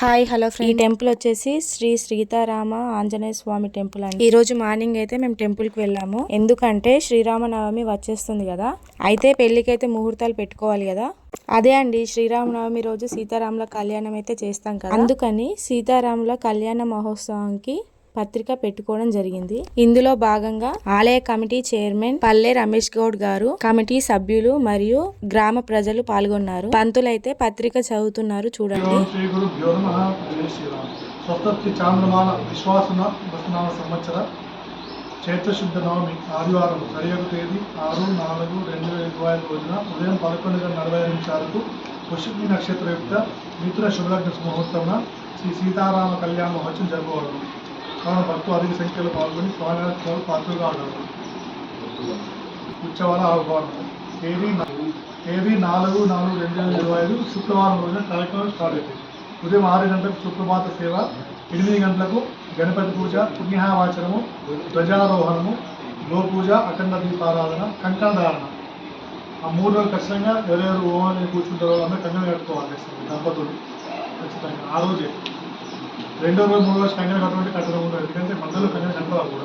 Hi hello friend. ఈ temple వచ్చేసి శ్రీ సీతారామ ఆంజనేయ స్వామి temple అండి. ఈ రోజు మార్నింగ్ అయితే మేము టెంపుల్కి వెళ్ళాము. ఎందుకంటే శ్రీరామనవమి వచ్చేస్తుంది కదా. అయితే పెళ్ళికి అయితే ముహూర్తాలు పెట్టుకోవాలి కదా. అదే అండి శ్రీరామనవమి రోజు సీతారాముల కళ్యాణం అయితే చేస్తాం కదా. అందుకని సీతారాముల కళ్యాణ మహోత్సవానికి పత్రిక పెట్టుకోవడం జరిగింది. ఇందులో భాగంగా ఆలయ కమిటీ చైర్మన్ పల్లె రమేష్ గౌడ్ గారు కమిటీ సభ్యులు మరియు గ్రామ ప్రజలు పాల్గొన్నారు. పంతులైతే పత్రిక చదువుతున్నారు చూడండి. స్వస్తి చాంద్రమాన విశ్వాసన వస్తున్నామ సంవత్సర చైత్రశుద్ధ నవమి ఆదివారం సరియొక తేదీ ఆరు నాలుగు రెండు వేల ఇరవై ఐదు రోజున ఉదయం పదకొండు గంటల నలభై ఐదు నిమిషాలకు నక్షత్ర నక్షత్రయుక్త మిత్ర శుభలగ్న ముహూర్తమున శ్రీ సీతారామ కళ్యాణ మహోత్సవం జరపబడదు కావున భక్తులు అధిక సంఖ్యలో పాల్గొని స్వామివారి పాత్రగా ఆడారు. ఉత్సవాల ఆహ్వానం. తేదీ తేదీ నాలుగు నాలుగు రెండు వేల ఇరవై ఐదు శుక్రవారం రోజున కార్యక్రమం స్టార్ట్ అవుతుంది ఉదయం ఆరు గంటలకు సుప్రభాత సేవ ఎనిమిది గంటలకు గణపతి పూజ పుణ్యవాచనము ధ్వజారోహణము గో పూజ అఖండ దీపారాధన కంకణ ధారణ. ఆ మూడు రోజులు ఖచ్చితంగా ఎవరెవరు ఓమని కూర్చుంటారో అందరూ కంకణ కట్టుకోవాలి. దంపతులు ఖచ్చితంగా. ఆ రోజే. రెండో రోజు మూడో రోజు కంకణ కట్టుకుంటే కట్టడం ఉండదు. ఎందుకంటే మధ్యలో కంకణ కట్టవాలి కూడా.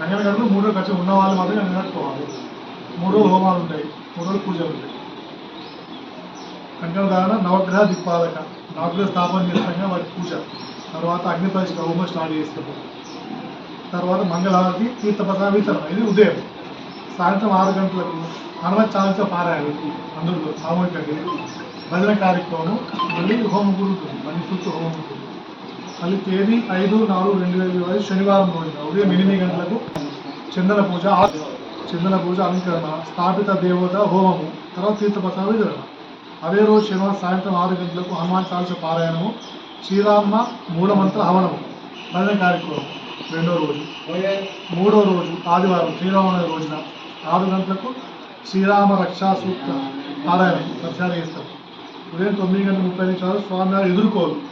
కంకణ కట్టడం మూడు రోజులు ఉన్న వాళ్ళు మాత్రమే కంకణ కట్టుకోవాలి. మూడు రోజులు హోమాలు ఉంటాయి. మూడు రోజులు పూజలు ఉంటాయి. కంకణ ధారణ నవగ్రహ దిక్పాలక. నవగ్రహ స్థాపన చేస్తాం వాటి పూజ. తర్వాత అగ్ని పరిష్క హోమం స్టార్ట్ చేస్తాము తర్వాత మంగళారతి తీర్థపద వితరణ. ఇది ఉదయం. సాయంత్రం ఆరు గంటలకు హనుమత్ చాలీస పారాయణ. అందులో సామూహికంగా భజన కార్యక్రమం. మళ్ళీ హోమం కూడా ఉంటుంది మళ్ళీ చుట్టూ హోమం ఉంటుంది మళ్ళీ తేదీ ఐదు నాలుగు రెండు వేల ఇరవై శనివారం రోజున ఉదయం ఎనిమిది గంటలకు చందన పూజ ఆ- చందన పూజ అలంకరణ స్థాపిత దేవత హోమము తర్వాత తీర్థప్రసాద వితరణ. అదే రోజు శనివారం సాయంత్రం ఆరు గంటలకు హనుమాన్ చాలీస పారాయణము శ్రీరామ మూలమంత్ర హవనము. భజన కార్యక్రమం. రెండో రోజు. మూడో రోజు ఆదివారం శ్రీరామనవమి రోజున ఆరు గంటలకు శ్రీరామ రక్షా సూత్ర పారాయణం ప్రచారం చేస్తారు. ఉదయం తొమ్మిది గంటల ముప్పై నిమిషాలు స్వామివారి ఎదుర్కోరు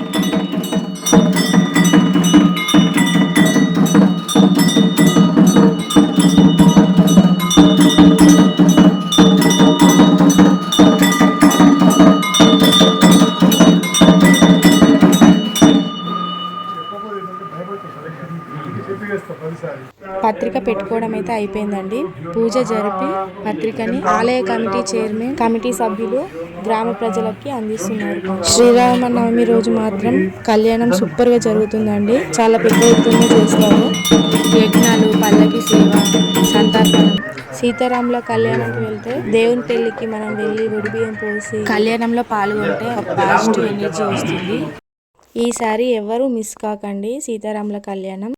పత్రిక పెట్టుకోవడం అయితే అయిపోయిందండి. పూజ జరిపి పత్రికని ఆలయ కమిటీ చైర్మన్ కమిటీ సభ్యులు గ్రామ ప్రజలకి అందిస్తున్నారు. శ్రీరామనవమి రోజు మాత్రం కళ్యాణం సూపర్గా జరుగుతుందండి. చాలా పెద్ద ఎత్తున చేస్తారు. యజ్ఞాలు పల్లకి సేవ సంతర్పణం సీతారాముల కళ్యాణంకి వెళ్తే దేవుని పెళ్ళికి మనం వెళ్ళి విడిబియ్యం పోసి కళ్యాణంలో పాల్గొంటే పాజిటివ్ ఎనర్జీ వస్తుంది. ఈసారి ఎవరు మిస్ కాకండి సీతారాముల కళ్యాణం.